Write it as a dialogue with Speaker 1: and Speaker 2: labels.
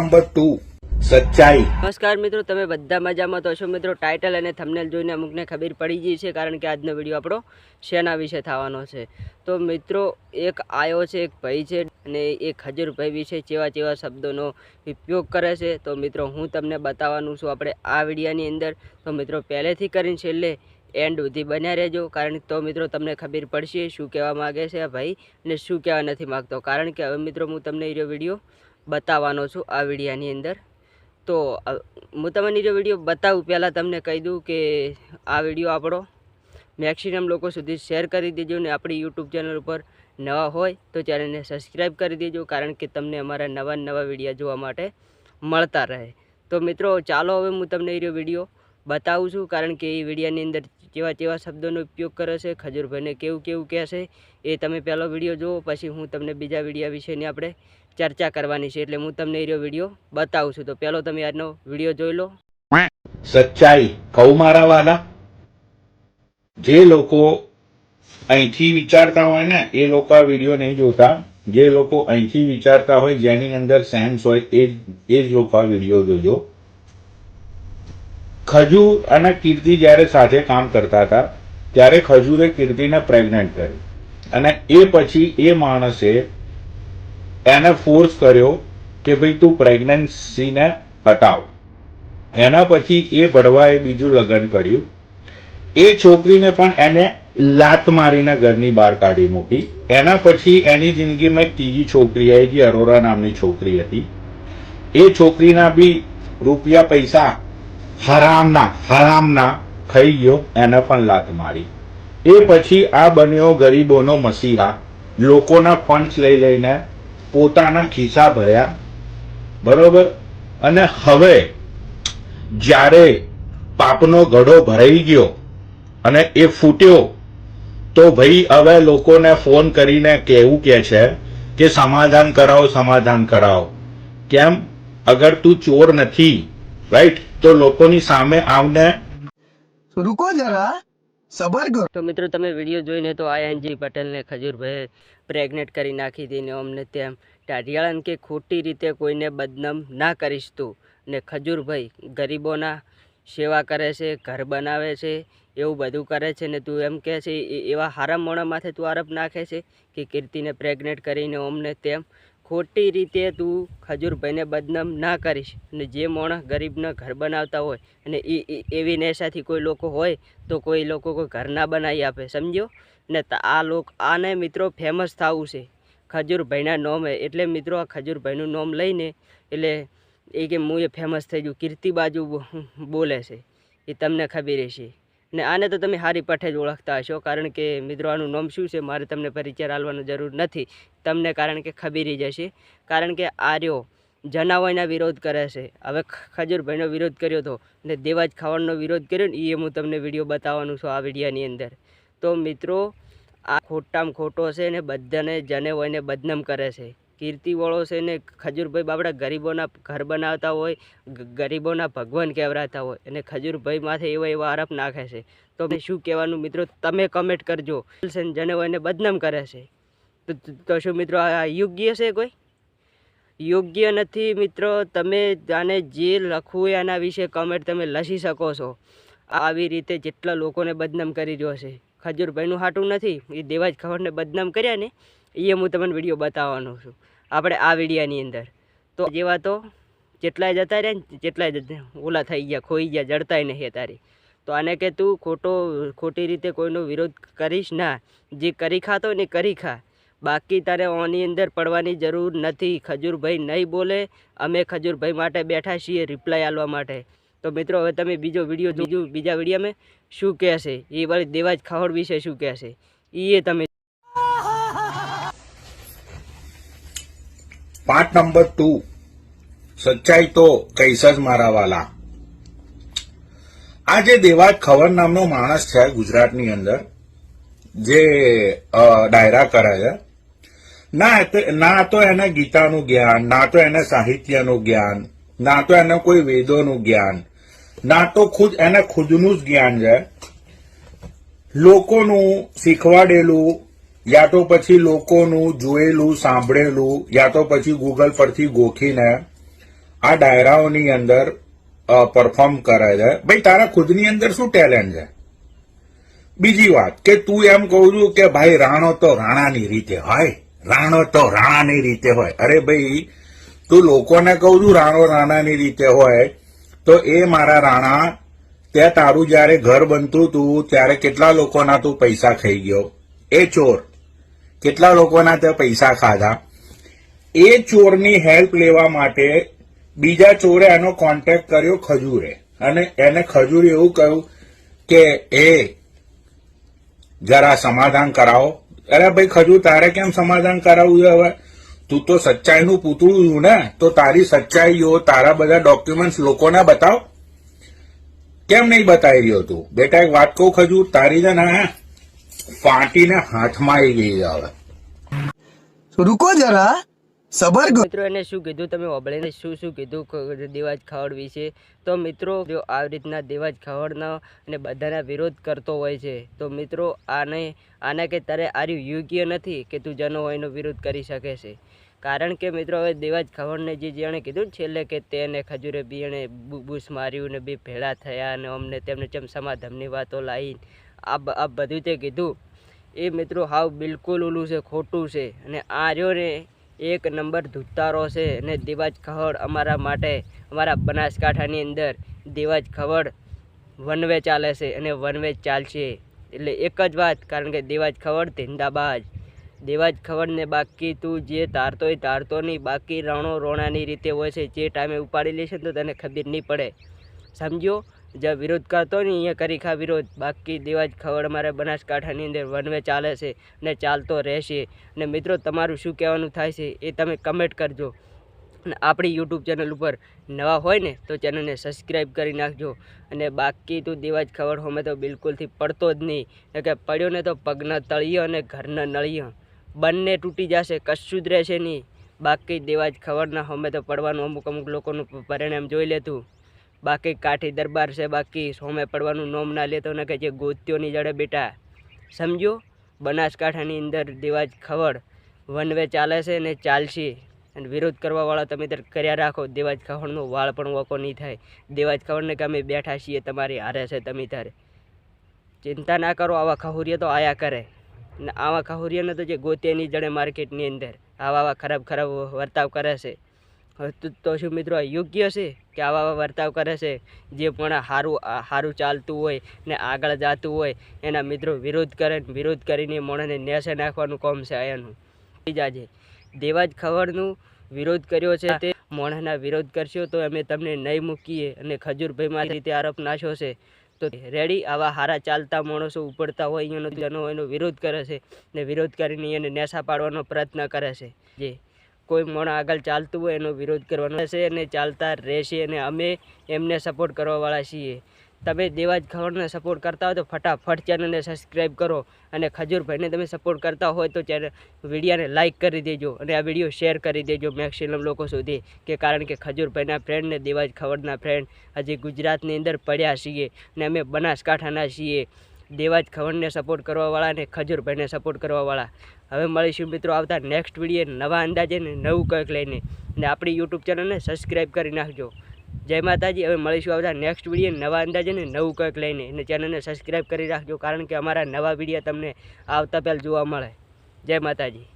Speaker 1: Number two, સચ્ચાઈ.
Speaker 2: નમસ્કાર મિત્રો, તમે બધા મજામાં તો છો મિત્રો? ટાઇટલ અને થંબનેલ જોઈને અમુકને ખબર પડી ગઈ છે, કારણ કે આજનો વીડિયો આપણો શેના વિશે થવાનો છે. તો મિત્રો, એક આયો છે, એક ભાઈ છે, અને એ ખજૂરભાઈ વિશે ચેવા ચેવા શબ્દોનો ઉપયોગ કરે છે. તો મિત્રો, હું તમને બતાવવાનું છું આપણે આ વિડીયાની અંદર. તો મિત્રો, પહેલેથી કરીને છેલ્લે એન્ડ સુધી બન્યા રહેજો, કારણ કે તો મિત્રો તમને ખબર પડશે શું કહેવા માગે છે આ ભાઈ, અને શું કહેવા નથી માગતો. કારણ કે હવે મિત્રો, હું તમને એ વીડિયો બતાવવાનો છું આ વિડીયાની અંદર. તો હું તમને જો વીડિયો બતાવું, પહેલાં તમને કહી દઉં કે આ વીડિયો આપણો મેક્સિમમ લોકો સુધી શેર કરી દેજો ને આપણી યુટ્યુબ ચેનલ ઉપર નવા હોય તો ચેનલને સબસ્ક્રાઈબ કરી દેજો, કારણ કે તમને અમારા નવા નવા વિડીયા જોવા માટે મળતા રહે. તો મિત્રો, ચાલો હવે હું તમને એ વીડિયો બતાવું છું, કારણ કે એ વિડીયાની અંદર કેવા કેવા શબ્દોનો ઉપયોગ કરે છે, ખજૂરભાઈને કેવું કેવું કહેશે એ તમે પહેલો વીડિયો જુઓ, પછી હું તમને બીજા વિડીયા વિશેની આપણે ચર્ચા કરવાની છે એટલે હું તમને એ વીડિયો બતાવું છું. તો પહેલો તમે આજનો વીડિયો જોઈ લો.
Speaker 1: સચ્ચાઈ કહું મારા વાલા જે લોકો અહીંથી વિચારતા હોય ને, એ લોકો આ વીડિયો નહીં જોતા. જે લોકો અહીંથી વિચારતા હોય, જેની અંદર સેન્સ હોય, એ એ જ લોકો આ વીડિયો જોજો. ખજૂર અને કીર્તિ જ્યારે સાથે કામ કરતા હતા, ત્યારે ખજૂરે કીર્તિને પ્રેગ્નન્ટ કરી અને એ પછી એ માણસે એને ફોર્સ કર્યો કે ભાઈ તું પ્રેગ્નન્સીને હટાવ. એના પછી એ ભડવાએ બીજું લગ્ન કર્યું. એ છોકરીને પણ એને લાત મારીને ઘરની બહાર કાઢી મૂકી. એના પછી એની જિંદગીમાં એક ત્રીજી છોકરી આવી જે અરોરા નામની છોકરી હતી. એ છોકરીના બી રૂપિયા પૈસા હરામના હરામના ખાઈ ગયો, એને પણ લાત મારી. એ પછી આ બન્યો ગરીબોનો મસીહા. લોકોના ફંડ્સ લઈ લઈને પોતાના ખિસ્સા ભર્યા. બરોબર? અને હવે જ્યારે પાપનો ઘડો ભરાઈ ગયો અને એ ફૂટ્યો, તો ભાઈ હવે લોકોને ફોન કરીને કહેવું કે છે કે સમાધાન કરાવો સમાધાન કરાવો. કેમ? અગર તું ચોર નથી રાઈટ તો લોકોની સામે આવને
Speaker 3: રૂકો જરા. સબર
Speaker 2: તો મિત્રો તમે વીડિયો જોઈને તો આયનજી પટેલને ખજૂરભાઈ પ્રેગ્નેટ કરી નાખી હતી ને અમને તેમ ટાઢિયાળાને કે ખોટી રીતે કોઈને બદનામ ના કરીશ તું. ને ખજૂરભાઈ ગરીબોના સેવા કરે છે, ઘર બનાવે છે, એવું બધું કરે છે ને તું એમ કહે છે એવા હારા મોણા માથે તું આરોપ નાખે છે કે કીર્તિને પ્રેગ્નેટ કરીને અમને તેમ ખોટી રીતે તું ખજૂરભાઈને બદનામ ના કરીશ. અને જે માણસ ગરીબના ઘર બનાવતા હોય અને એ એવી નેશાથી કોઈ લોકો હોય તો કોઈ લોકો કોઈ ઘર ના બનાવી આપે, સમજ્યો? ને આ લોક આને મિત્રો ફેમસ થવું છે. ખજૂરભાઈના નોમે, એટલે મિત્રો આ ખજૂરભાઈનું નોમ લઈને, એટલે એ કે હું એ ફેમસ થઈ ગયું. કીર્તિ બાજુ બોલે છે. એ તમને ખબર હશે. ને આને તો તમે હારી પઠે જ ઓળખતા હશો, કારણ કે મિત્રો, આનું નામ શું છે? મારે તમને પરિચય આલવાનો જરૂર નથી. તમને કારણ કે ખબીરી જશે કારણ કે આર્યો જનાવયના વિરોધ કરે છે. હવે ખજૂરભાઈનો વિરોધ કર્યો હતો ને દેવાજ ખાવાનો વિરોધ કર્યો ને એ હું તમને વીડિયો બતાવવાનું છું આ વિડીયાની અંદર. તો મિત્રો, આ ખોટામાં ખોટો છે ને બધાને જને હોય ને બદનામ કરે છે. કીર્તિવાળો છે ને ખજૂરભાઈ બાબડા ગરીબોના ઘર બનાવતા હોય ગરીબોના ભગવાન કહેવરાતા હોય અને ખજૂરભાઈ માથે એવા એવા આરોપ નાખે છે. તો શું કહેવાનું મિત્રો? તમે કમેન્ટ કરજો. છે ને જને હોય ને બદનામ કરે છે. તો શું મિત્રો, આ યોગ્ય છે કોઈ? યોગ્ય નથી મિત્રો. તમે આને જે લખવું એના વિશે કમેન્ટ તમે લસી શકો છો. આવી રીતે જેટલા લોકોને બદનામ કરી રહ્યો છે. ખજૂરભાઈનું હાટું નથી એ દેવાજ ખબરને બદનામ કર્યા ને એ હું તમને વીડિયો બતાવવાનો છું. આપણે આ વિડીયાની અંદર. તો જેવા તો જેટલાય જતા રહ્યા ને, જેટલાય ઓલા થઈ ગયા, ખોઈ ગયા, જડતાય નહીં તારી. તો આને કે તું ખોટો, ખોટી રીતે કોઈનો વિરોધ કરીશ ના. જે કરી ખાતો ને કરી ખા. બાકી તારે ઓની અંદર પડવાની જરૂર નથી. ખજૂરભાઈ નહીં બોલે, અમે ખજૂરભાઈ માટે બેઠા છીએ રિપ્લાય આલવા માટે. તો મિત્રો, હવે તમે બીજો વીડિયો જોજો, બીજા વિડીયોમાં શું કહેશે એ વાળી દેવાજ ખાવડ વિશે શું કહેશે એ તમે
Speaker 1: પાર્ટ નંબર ટુ. સચ્ચાઈ તો કૈસ જ મારા વાલા. આ જે દેવાજ ખવર નામનો માણસ છે ગુજરાતની અંદર, જે ડાયરા કરે છે, ના ના તો એને ગીતાનું જ્ઞાન, ના તો એને સાહિત્યનું જ્ઞાન, ના તો એને કોઈ વેદોનું જ્ઞાન ના તો ખુદ, એને ખુદનું જ જ્ઞાન છે. લોકોનું શીખવાડેલું, યા તો પછી લોકોનું જોયેલું, સાંભળેલું, યા તો પછી ગૂગલ પરથી ગોખીને આ ડાયરાઓની અંદર પરફોર્મ કરે છે. ભાઈ, તારા ખુદની અંદર શું ટેલેન્ટ છે? બીજી વાત, કે તું એમ કહું છું કે ભાઈ, રાણો તો રાણાની રીતે હોય. રાણો તો રાણાની રીતે હોય. અરે ભાઈ, તું લોકોને કહું છું, રાણો રાણાની રીતે હોય. તો એ મારા રાણા, ત્યાં તારું જયારે ઘર બનતું હતું ત્યારે કેટલા લોકોના તું પૈસા ખાઈ ગયો? એ ચોર. કેટલા લોકોના તે પૈસા ખાધા? એ ચોરની હેલ્પ લેવા માટે બીજા ચોરે એનો કોન્ટેક્ટ કર્યો ખજૂરે. અને એને ખજૂરે એવું કહ્યું કે, એ, જરા સમાધાન કરાવો. અરે ભાઈ, ખજૂર તારે કેમ સમાધાન કરાવવું હવે? તું તો સચ્ચાઈનું પૂતળું છું ને, તો તારી સચ્ચાઈઓ, તારા બધા ડોક્યુમેન્ટ્સ લોકોના બતાવ. કેમ નહીં બતાવી રહ્યો તું? બેટા, એક વાત કહું ખજુ તારી છે ને ફાટીને હાથમાં આવી ગઈ હવે.
Speaker 3: રૂકો જરા. સબર
Speaker 2: મિત્રો, એને શું કીધું? તમે ઓબળીને શું શું કીધું? દેવાજ ખાવડ વિશે? તો મિત્રો, જો આ રીતના દેવાજ ખાવડનો અને બધાના વિરોધ કરતો હોય છે, તો મિત્રો, આને આના કે તારે આર્યું યોગ્ય નથી કે તું જનો હોયનો વિરોધ કરી શકે છે. કારણ કે મિત્રો, હવે દેવાજ ખાવડને જે જેણે કીધું છેલ્લે કે તેને ખજૂરે બી બીણે બુસ માર્યું ને બી ભેળા થયા અને અમને તેમને ચમ સમાધમની વાતો લાવી આ બધું તે કીધું. એ મિત્રો, હાવ બિલકુલ ઓલું છે, ખોટું છે. અને આ રહ્યો ને એક નંબર ધૂતારો છે અને દેવાજ ખવડ અમારા માટે, અમારા બનાસકાંઠાની અંદર દેવાજ ખવડ વનવે ચાલે છે અને વનવે ચાલશે. એટલે એક જ વાત, કારણ કે દેવાજ ખવડ ધીંદાબાજ દેવાજ ખવડને બાકી તું જે તારતો હોય તારતો નહીં, બાકી રણો રોણાની રીતે હોય છે. જે ટાઈમે ઉપાડી લેશે તો તને ખબર નહીં પડે. સમજ્યો? જ્યાં વિરોધ કરતો ને, અહીંયા કરી ખા વિરોધ. બાકી દિવાજ ખવડ મારે બનાસકાંઠાની અંદર વનવે ચાલે છે ને ચાલતો રહેશે. અને મિત્રો, તમારું શું કહેવાનું થાય છે એ તમે કમેન્ટ કરજો. અને આપણી યુટ્યુબ ચેનલ ઉપર નવા હોય ને, તો ચેનલને સબસ્ક્રાઈબ કરી નાખજો. અને બાકી તો દિવાજ ખવડ હોમે તો બિલકુલથી પડતો જ નહીં. કે પડ્યો ને તો પગના તળિયો અને ઘરના નળિયો. બંને તૂટી જશે, કશું જ રહેશે નહીં. બાકી દેવાજ ના હોમે તો પડવાનું અમુક અમુક લોકોનું પરિણામ જોઈ લેતું. બાકી કાઠી દરબાર છે, બાકી સોમે પડવાનું નોમ ના લેતો ને કે જે ગોત્યોની જડે બેટા સમજો બનાસકાંઠાની અંદર દિવાજ ખવડ. વન વે ચાલે છે ને ચાલશે. અને વિરોધ કરવાવાળા તમે ત્યારે કર્યા રાખો. દેવાજ ખવડનો વાળ પણ વોકો નહીં થાય. દેવાજ ખવડને કે અમે બેઠા છીએ, તમારી હારે છે, તમે તારે. ચિંતા ના કરો, આવા ખહુરિયા તો આયા કરે. ને આવા ખહુરિયાને તો જે ગોતેની જડે માર્કેટની અંદર આવા આવા ખરાબ ખરાબ વર્તાવ કરે છે. તો- શું મિત્રો યોગ્ય છે કે આવા આવા વર્તાવ કરે છે? જે પણ સારું સારું ચાલતું હોય ને આગળ જતું હોય, એના મિત્રો વિરોધ કરે વિરોધ કરીને મોણાને નેસે નાખવાનું કામ છે આયાનું. જે દેવાજ ખવડનું વિરોધ કર્યો છે. તે મોણના વિરોધ કરશો તો અમે તમને નહીં મૂકીએ અને ખજૂરભાઈમાં રીતે આરોપ નાખ્યો છે. તો રેડી? આવા હારા ચાલતા માણસો ઉપડતા હોય એનો જનો એનો વિરોધ કરે છે ને વિરોધ કરીને એને નેસા પાડવાનો પ્રયત્ન કરે છે. જે કોઈ મોણા આગળ ચાલતું હોય એનો વિરોધ કરવાનો છે અને ચાલતા રહેશે અને અમે એમને સપોર્ટ કરવાવાળા છીએ. તમે દેવાજ ખવડને સપોર્ટ કરતા હોય તો ફટાફટ ચેનલને સબસ્ક્રાઈબ કરો અને ખજૂરભાઈને તમે સપોર્ટ કરતા હોય તો ચેનલ વિડીયાને લાઇક કરી દેજો અને આ વીડિયો શેર કરી દેજો મેક્સિમમ લોકો સુધી કે કારણ કે ખજૂરભાઈના ફ્રેન્ડ ને દેવાજ ખવડના ફ્રેન્ડ હજી ગુજરાતની અંદર પડ્યા છીએ અને અમે બનાસકાંઠાના છીએ. દેવાજ ખવણને સપોર્ટ કરવાવાળા અને ખજૂરભાઈને સપોર્ટ કરવાવાળા. હવે મળીશું મિત્રો આવતા નેક્સ્ટ વીડિયો નવા અંદાજે ને નવું કંઈક લઈને. અને આપણી યુટ્યુબ ચેનલને સબસ્ક્રાઈબ કરી નાખજો. જય માતાજી, હવે મળીશું આવતા નેક્સ્ટ વીડિયો નવા અંદાજે ને નવું કંઈક લઈને. અને ચેનલને સબસ્ક્રાઈબ કરી રાખજો કારણ કે અમારા નવા વીડિયો તમને આવતા પહેલાં જોવા મળે. જય માતાજી.